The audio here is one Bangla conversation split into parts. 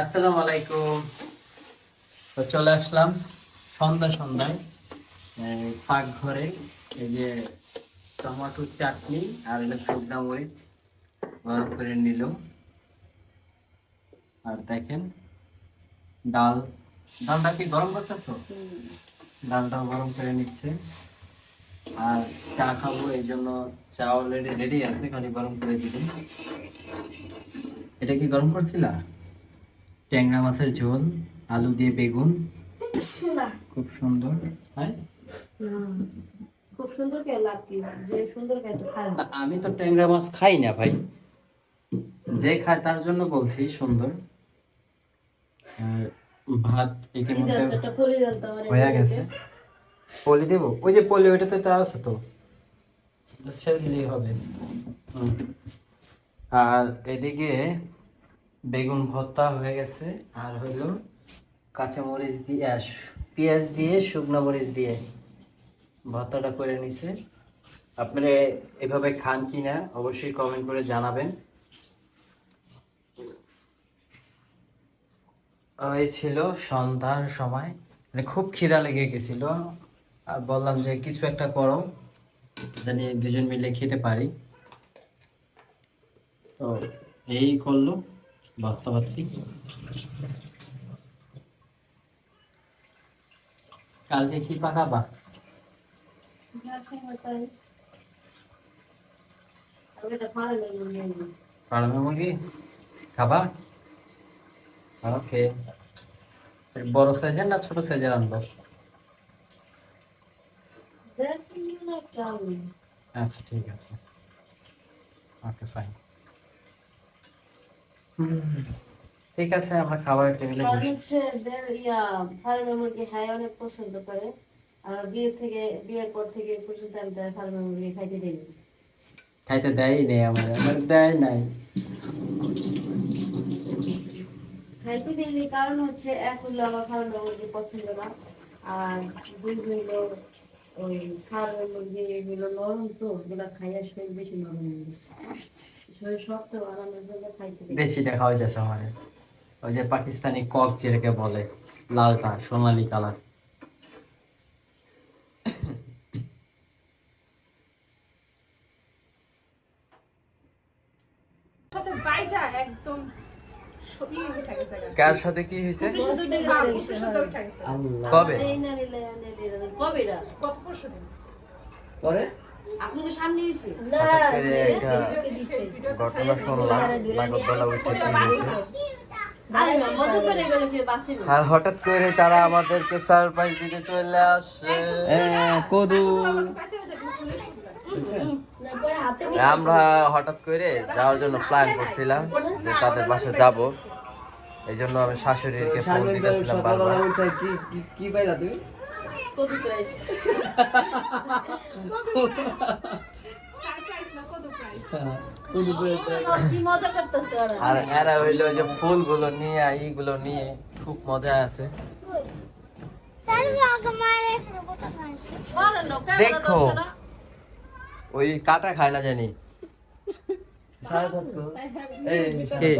আসসালামু আলাইকুম। তো চলে আসলাম সন্ধ্যা সন্ধ্যায় পাক ঘরে এই যে টমেটোর চাটনি আর এটা শুকনা মরিচ গরম করে নিল। আর দেখেন ডাল ডালটা কি গরম করতেছো? ডালটাও গরম করে নিচ্ছে। আর চা খাব এই জন্য চা অলরেডি রেডি আছে খালি গরম করে দিবেন। এটা কি গরম করছিলা? ট্যাংরা মাছের ঝোল আলু দিয়ে বেগুন। খুব সুন্দর হ্যাঁ খুব সুন্দর কে লাভ কি? যে সুন্দর কে তো আমি তো ট্যাংরা মাছ খাই না ভাই। যে খায় তার জন্য বলছি সুন্দর। আর ভাত ইতিমধ্যে হয়ে গেছে। পলি দেবো? ওই যে পলি ওইটাতে তো আছে তো। ছেড়ে দিলেই হবে। আর এদিকে বেগুন ভর্তা হয়ে গেছে, আর হইল কাঁচামরিচ দিয়ে পেঁয়াজ দিয়ে, শুকনো মরিচ দিয়ে ভর্তাটা করে নিছে। আপনারা এভাবে খান কি না, অবশ্যই কমেন্ট করে জানাবেন। ছিল সন্ধ্যার সময়। মানে খুব খিদা লেগে গেছিল। আর বললাম যে কিছু একটা করো জানি দুজন মিলে খেতে পারি। তো এই করল। ভর্তা ভাতি কালকে কি পাকাবা ফার্মে মুরগি খাবা? ওকে। বড় সাইজের না ছোট সাইজের আমি আচ্ছা ঠিক আছে। ওকে ফাইন ঠিক আছে আমরা খাবারের টেবিলে বসি। হচ্ছে ইয়া ফার্মে মুরগি হাই অনেক পছন্দ করে। আর বিয়ে থেকে বিয়ের পর থেকে পর্যন্ত আমি তার ফার্মে মুরগি খাইতে দিই খাইতে দেয় নেই আমার আমার দেয় নাই। খাইতে দিইনি কারণ হচ্ছে এক হলো আমার ফার্মে মুরগি পছন্দ না আর দুই হইল ওই ফার্মে মুরগি এগুলো নরম তো ওগুলা খাইয়া শরীর বেশি নরম হয়ে গেছে। দিই দেশিটা খাওয়া যাচ্ছে আমার। ওই যে পাকিস্তানি কক যেটাকে বলে লালটা সোনালি কালার। একদম। কার সাথে কি হয়েছে? কবে। কবে পরশু দিন। পরে? আপনাকে সামনে হয়েছে হঠাৎ করে ঘটনা শুনলাম নাগরদোলা উঠে কি হয়েছে আরে কি হঠাৎ করে তারা আমাদেরকে সারপ্রাইজ দিতে চলে আসে। কদু। আমরা হঠাৎ করে যাওয়ার জন্য প্ল্যান করছিলাম যে তাদের বাসা যাব। এই জন্য আমি শাশুড়িকে ফোন দিতেছিলাম বারবার। কদু প্রাইস Surprise না, কত price? কি মজা করতেছে ওরা আর এরা হইল যে ফুলগুলো নিয়ে এইগুলো নিয়ে খুব মজা আছে দেখো। ওই কাটা খায় না জানি কে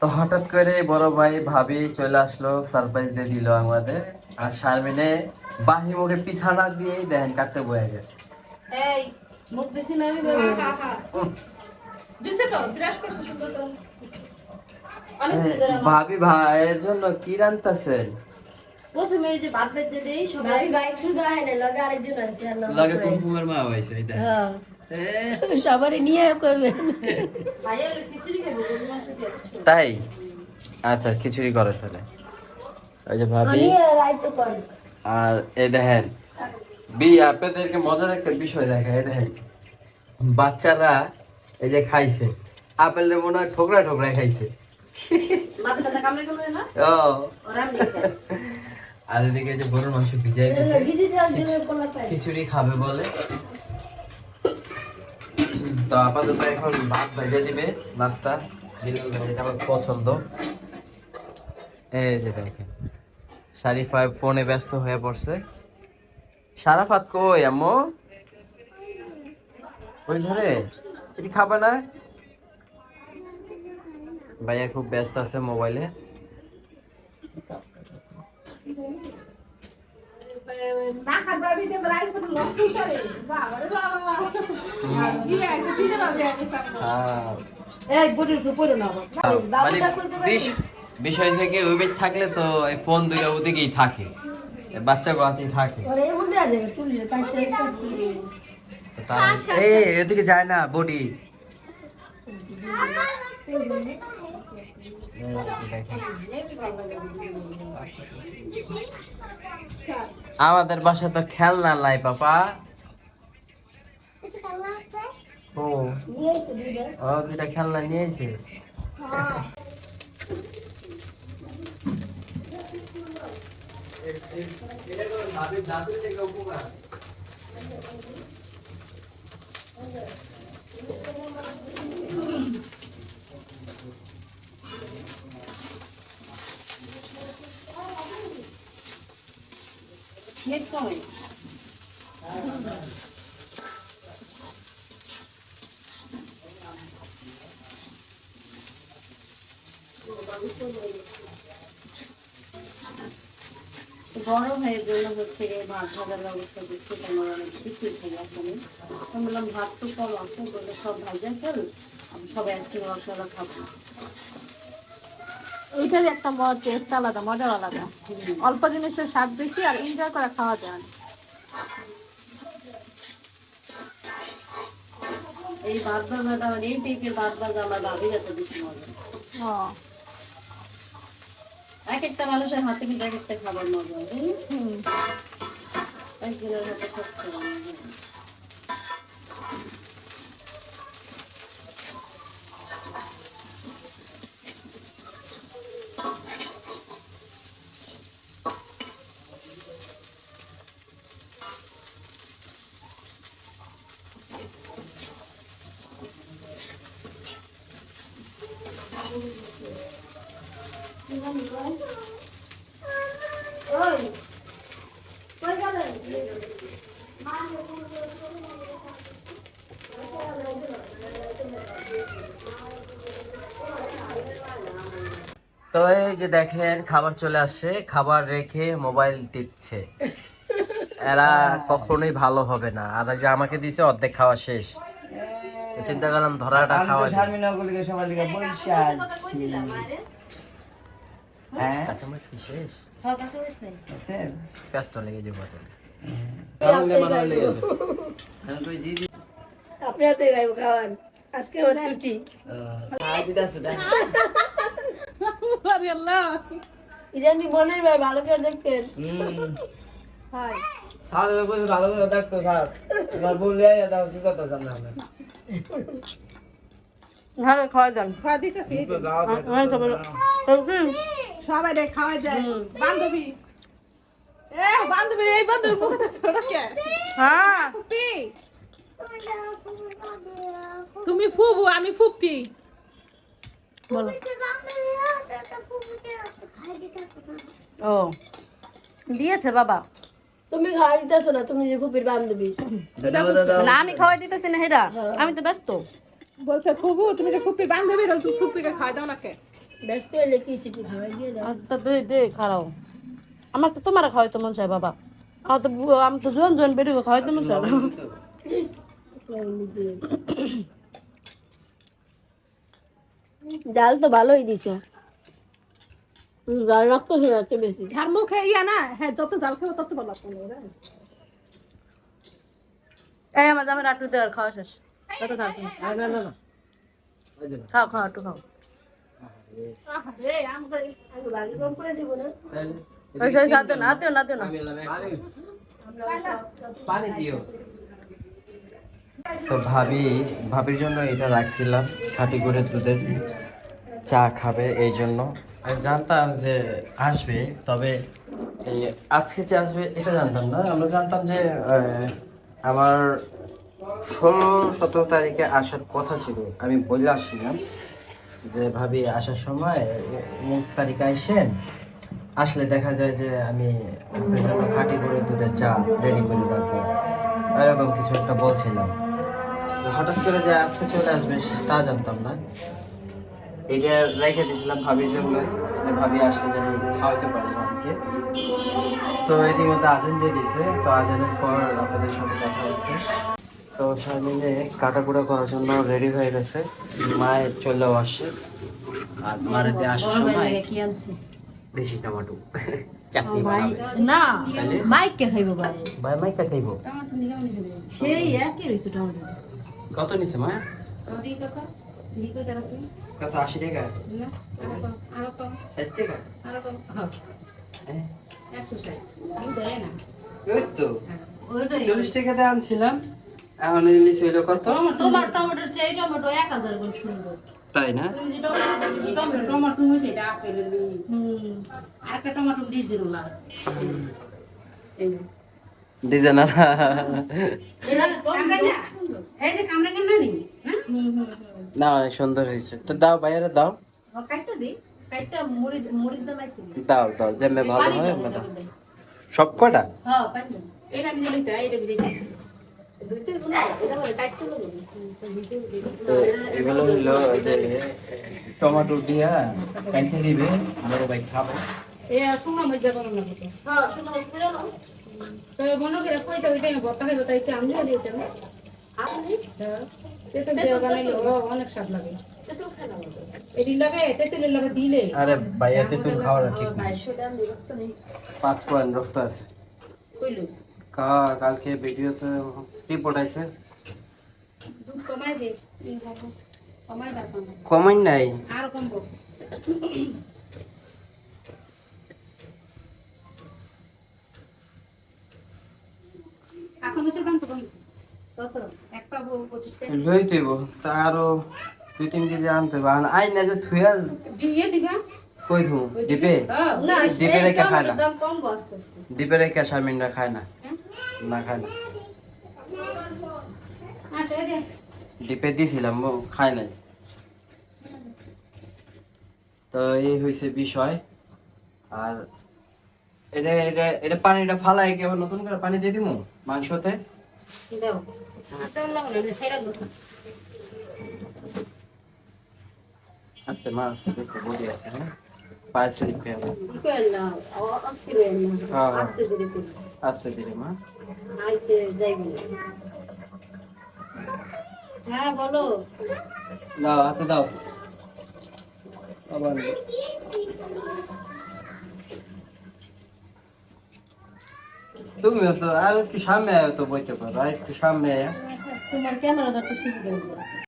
তো হঠাৎ করে বড় ভাই ভাবি চলে আসলো সারপ্রাইজ দিয়ে দিল আমাদের। আর শারমিনে বাহি মুখে পিছানা দিয়ে দেখেন কাটতে বয়ে গেছে। এই মুখ বেশি না আমি হা, হা, হা। দিছে তো, বিরাজ করছে সুন্দর করে। অনেক দিন ধরে আমার- ভাবি ভাইয়ের জন্য কি রান্তাছেন প্রথমে এই যে ভাত বেজে দেই সবাই লাগে মা মাংস দিয়ে। তাই? আচ্ছা খিচুড়ি করে ফেলে ওই যে ভাবি আর এই দেখেন বি আপনাদেরকে মজার একটা বিষয় দেখা এই দেখেন। বাচ্চারা এই যে খাইছে আপেলের মনে হয় ঠোকরা ঠোকরা খাইছে। আর এদিকে যে গরুর মাংস ভিজাই খিচুড়ি খাবে বলে। তো আপাতত এখন ভাত ভেজে দিবে, নাস্তা, বিলাল ভাই এটা আমার পছন্দ। এই যে দেখেন, শারিফা ফোনে ব্যস্ত হয়ে পড়ছে। সারাফাত কই, আম্মু? ওই ঘরে? এটি খাবে না? ভাইয়া খুব ব্যস্ত আছে মোবাইলে। বিষয় থেকে ওই বেড থাকলে তো এই ফোন দুইটা ওদিকেই থাকে বাচ্চা গোয়াতেই থাকে এই এদিকে যায় না বডি আমাদের বাসায় তো খেলনা নাই পাপা ও। ও দুইটা খেলনা নিয়েছিস নেক্সট বড় হয়ে জন্য হচ্ছে ভাত ভাজার ব্যবস্থা করছি তোমার অনেক আসলে আমি বললাম, ভাত তো কম আছে, বলে সব ভাজা ফেল আমি সবাই একসাথে মশলা খাব। ওইটার একটা টেস্ট আলাদা মজা আলাদা। অল্প জিনিসের স্বাদ বেশি আর এনজয় করে খাওয়া যায়। এই ভাত ভাজাটা এই টাইপের ভাত ভাজা আমার ভাবি যাতে বেশি মজা। এক একটা মানুষের হাতে কিন্তু এক একটা খাবার মজা। একজনের হাতে সব খাবার মজা। তো এই যে দেখেন খাবার চলে আসছে। খাবার রেখে মোবাইল টিপছে। এরা কখনোই ভালো হবে না। আর যে আমাকে দিছে অর্ধেক খাওয়া শেষ। চিন্তা করলাম ধরাটা খাওয়া হ্যাঁ। কাঁচামরিচ কি শেষ? খাওয়ার কাছে বেশ নেই আছেন? ব্যস্ত লেগে যাব তো আপনি হাতে গাইব খাওয়ান। আজকে আমার ছুটি। আরে আল্লাহ। কি জানি ভাই ভালো করে দেখতেন। হাই। সালে কই ভালো করে দেখতো স্যার। এবার দাও কি কথা জানা ভালো খাওয়া যান খাওয়া দিতেছি সবাই রে খাওয়া যায়। বান্ধবী। এ বান্ধবী এই বান্ধবী মুখটা ছোট কে হ্যাঁ। ফুপি। তুমি ফুবু আমি ফুপি। বলো। ও। দিয়েছে বাবা। তুমি খাওয়া দিতেছো না তুমি যে ফুপির বান্ধবী। না আমি খাওয়াই দিতেছি না হেরা আমি তো ব্যস্ত। বলছে ফুবু তুমি যে ফুপির বান্ধবী তুমি ফুপিকে খাওয়া দাও না কে? ব্যস্ত হলে কি সিটি খাওয়াই দিয়ে দাও। আচ্ছা দে দে আমার তো তোমার খাওয়াই তো মন চায় বাবা। আমার তো বু- আমি তো জোয়ান জোয়ান বেরিয়ে খাওয়াই তো মন চায়। জাল তো। ভালোই দিছে। জাল রক্ত হয়ে যাচ্ছে বেশি। ঝাল মুখে ইয়া না। হ্যাঁ যত জাল খাব তত ভালো লাগবে না এই আমার জামাই রাটু দেওয়ার খাওয়া শেষ। কত খাও না না না। খাও খাও একটু খাও। তো ভাবি, ভাবির জন্য এটা রাখছিলাম, খাঁটি করে চা খাবে এই জন্য। আমি জানতাম যে আসবে, তবে এই আজকে যে আসবে, এটা জানতাম না। আমরা জানতাম যে আমার ষোলো সতেরো তারিখে আসার কথা ছিল। আমি বলে আসছিলাম। যে ভাবি আসার সময়, মুখ তারিখে আইসেন, আসলে দেখা যায় যে আমি আপনার জন্য খাঁটি করে দুধের চা রেডি করে রাখব। এরকম কিছু একটা বলছিলাম। হঠাৎ করে যে আজকে চলে আসবে, তা জানতাম না। এটা রেখে দিয়েছিলাম ভাবির জন্য ভাবি আসলে জানি খাওয়াতে পারি ভাবিকে তো ইতিমধ্যে আজান দিয়ে দিয়েছে। তো আজানের পর আপনাদের সাথে দেখা হচ্ছে। তো শারমিনে কাটাকুটা করার জন্য রেডি হয়ে গেছে। মায়ের চলেও আসছে। আর মারেতে আসার সময় টমাটো। চাটনি বানাবে। না মাইক খাইবো ভাই। ভাই মাইকা খাইবো? সেই একই রয়েছে টমেটো। কত নিছে মা? কত আশি টাকা? না আরও কম ষাট টাকা? আরও কম একশো ষাট। আমি দেয় না। ওই তো। চল্লিশ টাকাতে আনছিলাম। এখন ইলিশ হইল কত? তোমার টমেটোর চেয়ে টমেটো এক হাজার গুণ সুন্দর। তাই না? তুমি যে টমেটো টমেটো হয়েছে এটা আপেলের হুম। আর একটা টমাটো ডিজেল এই ডিজাইন না অনেক সুন্দর হয়েছে তো দাও বাইরে দাও। দাও দাও যেমন ভালো হয় সব কটা? হ্যাঁ এটা এগুলো হলো যে টমেটো দিয়া কাইতে দিবে বড় ভাই খাব এ শুনো মজা করো না কত হ্যাঁ শুনো পুরো না তো মনে করে কই তো ওইটাই বর্তা খাইবো? তাই কি আমি? দিয়েছি আপনি তেতুল দেওয়া বানাইলে অনেক স্বাদ লাগে। দিলে। আরে ভাইয়াতে তো খাওয়াটা ঠিক না। বাইশো টাকা বিরক্ত নেই। পাঁচ পয়েন্ট রক্ত আছে। কইলো? কা- কালকে ভিডিওতে রিপোর্ট আছে। কমাই নাই? আর কমবো। লই দেব দুই তিন কেজি আনতে হবে। আর যে থুয়া দিয়ে দিবা। কই ডিপে? হ্যাঁ না ডিপে রেখে খায় না। ডিপে রেখে শারমিনরা খায় না? না খায় না। আসে ডিপে দিছিলাম ও খায় নাই। তো এই হয়েছে বিষয়। আর এটা এটা এটা পানিটা ফালাই কি আবার নতুন করে পানি দিয়ে দিমু মাংসতে? আস্তে মা আস্তে দেখো বডি আছে হ্যাঁ? আস্তে ধীরে মা হ্যাঁ বলো দাও হাতে দাও আবার তুমিও তো আর একটু সামনে আয় তো বইতে পারো আর একটু সামনে আয় তোমার ক্যামেরা ধরতে সুবিধা হইবে